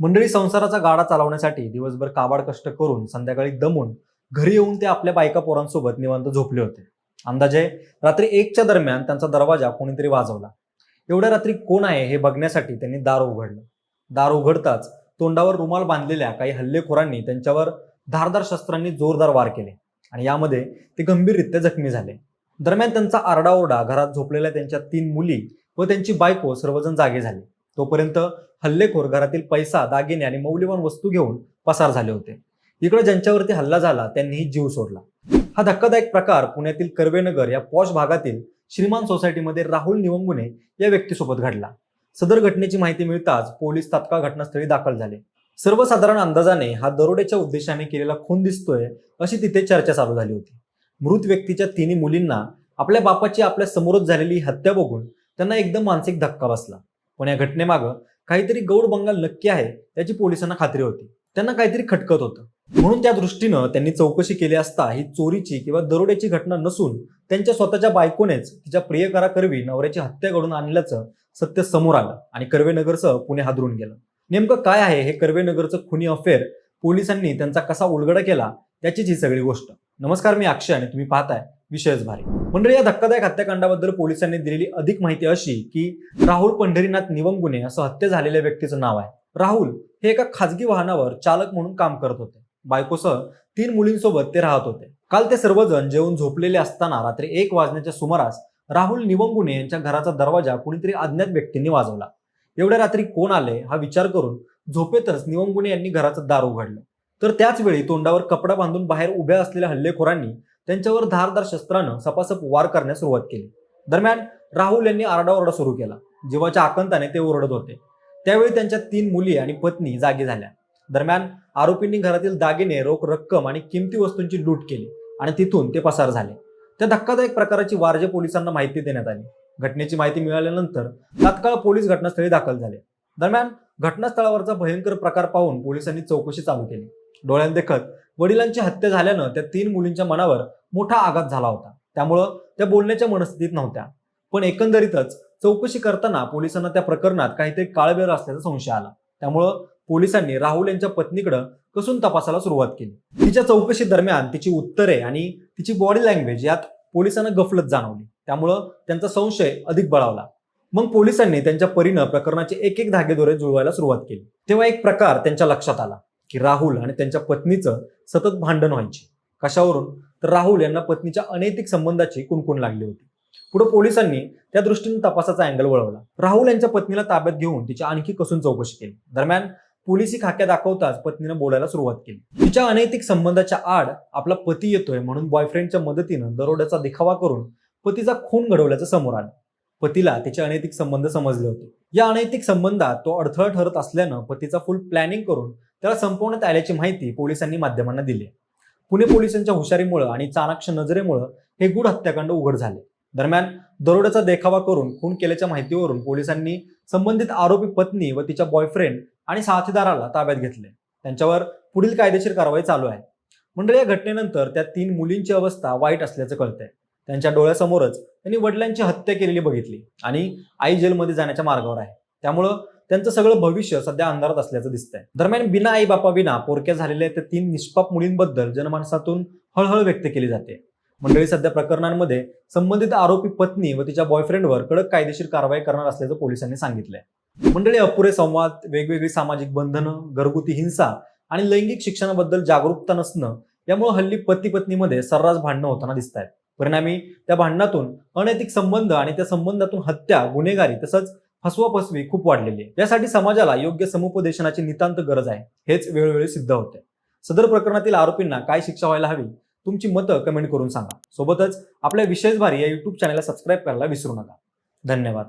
मंडळी संसाराचा गाडा चालवण्यासाठी दिवसभर काबाड कष्ट करून संध्याकाळी दमून घरी येऊन ते आपल्या बायका पोरांसोबत निवांत झोपले होते. अंदाजे रात्री एकच्या दरम्यान त्यांचा दरवाजा कोणीतरी वाजवला. एवढ्या रात्री कोण आहे हे बघण्यासाठी त्यांनी दार उघडलं. दार उघडताच तोंडावर रुमाल बांधलेल्या काही हल्लेखोरांनी त्यांच्यावर धारदार शस्त्रांनी जोरदार वार केले आणि यामध्ये ते गंभीररित्या जखमी झाले. दरम्यान त्यांचा आरडाओरडा घरात झोपलेल्या त्यांच्या तीन मुली व त्यांची बायको सर्वजण जागे झाले. तोपर्यंत हल्लेखोर घरातील पैसा दागिने आणि मौल्यवान वस्तू घेऊन पसार झाले होते. इकडे ज्यांच्यावरती हल्ला झाला त्यांनीही जीव सोडला. हा धक्कादायक प्रकार पुण्यातील कर्वेनगर या पॉश भागातील श्रीमान सोसायटीमध्ये राहुल निवंगुने या व्यक्तीसोबत घडला. सदर घटनेची माहिती मिळताच पोलीस तात्काळ घटनास्थळी दाखल झाले. सर्वसाधारण अंदाजाने हा दरोड्याच्या उद्देशाने केलेला खून दिसतोय अशी तिथे चर्चा चालू झाली होती. मृत व्यक्तीच्या तिन्ही मुलींना आपल्या बापाची आपल्या समोरच झालेली हत्या बघून त्यांना एकदम मानसिक धक्का बसला. पण या घटनेमागं काहीतरी गौड बंगाल नक्की आहे याची पोलिसांना खात्री होती. त्यांना काहीतरी खटकत होतं. म्हणून त्या दृष्टीनं त्यांनी चौकशी केली असता ही चोरीची किंवा दरोड्याची घटना नसून त्यांच्या स्वतःच्या बायकोनेच तिच्या प्रियकराकरवी नवऱ्याची हत्या घडून आणल्याचं सत्य समोर आलं आणि कर्वेनगरसह पुणे हादरून गेलं. नेमकं काय आहे हे कर्वेनगरचं खुनी अफेअर? पोलिसांनी त्यांचा कसा उलगडा केला? त्याचीच ही सगळी गोष्ट. नमस्कार मी अक्षय आणि तुम्ही पाहताय विषयच भारी. मंडळी या धक्कादायक हत्याकांडाबद्दल पोलिसांनी दिलेली अधिक माहिती अशी की राहुल पंढरीनाथ निवंगुने असं हत्या झालेल्या व्यक्तीचं नाव आहे. राहुल हे एका खाजगी वाहनावर चालक म्हणून काम करत होते. बायकोसह तीन मुलींसोबत ते राहत होते. काल ते सर्वजण जेवून झोपलेले असताना रात्री एक वाजण्याच्या सुमारास राहुल निवंगुने यांच्या घराचा दरवाजा कुणीतरी अज्ञात व्यक्तींनी वाजवला. एवढ्या रात्री कोण आले हा विचार करून झोपेतच निवंगुने यांनी घराचं दार उघडलं. तर त्याच वेळी तोंडावर कपडा बांधून बाहेर उभ्या असलेल्या हल्लेखोरांनी त्यांच्यावर धारदार शस्त्रानं सपासप वार करण्यास सुरुवात केली. दरम्यान राहुल यांनी आरडाओरडा सुरू केला. जीवाच्या आकंताने ते ओरडत होते. त्यावेळी त्यांच्या तीन मुली आणि पत्नी जागी झाल्या. दरम्यान आरोपींनी घरातील दागिने रोख रक्कम आणि किमती वस्तूंची लूट केली आणि तिथून ते पसार झाले. त्या धक्कादायक प्रकाराची वारजे पोलिसांना माहिती देण्यात आली. घटनेची माहिती मिळाल्यानंतर तात्काळ पोलीस घटनास्थळी दाखल झाले. दरम्यान घटनास्थळावरचा भयंकर प्रकार पाहून पोलिसांनी चौकशी चालू केली. डोळ्यांदेखत वडिलांची हत्या झाल्यानं त्या तीन मुलींच्या मनावर मोठा आघात झाला होता. त्यामुळं त्या बोलण्याच्या मनस्थितीत नव्हत्या. पण एकंदरीतच चौकशी करताना पोलिसांना त्या प्रकरणात काहीतरी काळबेर असल्याचा संशय आला. त्यामुळं पोलिसांनी राहुल यांच्या पत्नीकडं कसून तपासाला सुरुवात केली. तिच्या चौकशी दरम्यान तिची उत्तरे आणि तिची बॉडी लँग्वेज यात पोलिसांना गफलत जाणवली. त्यामुळं त्यांचा संशय अधिक बळावला. मग पोलिसांनी त्यांच्या परीनं प्रकरणाचे एक एक धागेदोरे जुळवायला सुरुवात केली. तेव्हा एक प्रकार त्यांच्या लक्षात आला की राहुल आणि त्यांच्या पत्नीचं सतत भांडण व्हायचे. कशावरून? तर राहुल यांना पत्नीच्या अनैतिक संबंधाची कुणकुण लागली होती. पुढे पोलिसांनी त्या दृष्टीने तपासाचा अँगल वळवला. राहुल यांच्या पत्नीला ताब्यात घेऊन तिची आणखी कसून चौकशी केली. दरम्यान पोलिसी खाक्या दाखवताच पत्नीनं बोलायला सुरुवात केली. तिच्या अनैतिक संबंधाच्या आड आपला पती येतोय म्हणून बॉयफ्रेंडच्या मदतीनं दरोड्याचा दिखावा करून पतीचा खून घडवल्याचं समोर आलं. पतीला तिचे अनैतिक संबंध समजले होते. या अनैतिक संबंधात तो अडथळा ठरत असल्यानं पतीचा फुल प्लॅनिंग करून त्याला संपवण्यात आल्याची माहिती पोलिसांनी माध्यमांना दिली पुणे पोलिसांच्या हुशारीमुळं आणि चाणाक्ष नजरेमुळं हे गूढ हत्याकांड उघड झाले. दरम्यान दरोड्याचा देखावा करून खून केल्याच्या माहितीवरून पोलिसांनी संबंधित आरोपी पत्नी व तिच्या बॉयफ्रेंड आणि साथीदाराला ताब्यात घेतले. त्यांच्यावर पुढील कायदेशीर कारवाई चालू आहे. मंडळी या घटनेनंतर त्या तीन मुलींची अवस्था वाईट असल्याचं कळतंय. त्यांच्या डोळ्यासमोरच त्यांनी वडिलांची हत्या केलेली बघितली आणि आई जेलमध्ये जाण्याच्या मार्गावर आहे. त्यामुळं त्यांचं सगळं भविष्य सध्या अंधारात असल्याचं दिसतंय. दरम्यान बिना आई बापा विना पोरक्या झालेल्या त्या तीन निष्पाप मुलींबद्दल जनमानसातून हळहळ व्यक्त केली जाते. मंडळी सध्या प्रकरणांमध्ये संबंधित आरोपी पत्नी व तिच्या बॉयफ्रेंडवर कडक कायदेशीर कारवाई करणार असल्याचं पोलिसांनी सांगितलंय. मंडळी अपुरे संवाद वेगवेगळी सामाजिक बंधनं घरगुती हिंसा आणि लैंगिक शिक्षणाबद्दल जागरूकता नसणं यामुळे हल्ली पती पत्नीमध्ये सर्रास भांडणं होताना दिसत आहेत परिणामी त्या भांडणातून अनैतिक संबंध आणि त्या संबंधातून हत्या गुन्हेगारी तसंच फसवाफसवी खूप वाढलेली आहे. यासाठी समाजाला योग्य समुपदेशनाची नितांत गरज आहे. हेच वेळोवेळी सिद्ध होते. सदर प्रकरणातील आरोपींना काय शिक्षा व्हायला हवी? तुमची मतं कमेंट करून सांगा. सोबतच आपल्या विशेष भारी या युट्यूब चॅनलला सबस्क्राईब करायला विसरू नका. धन्यवाद.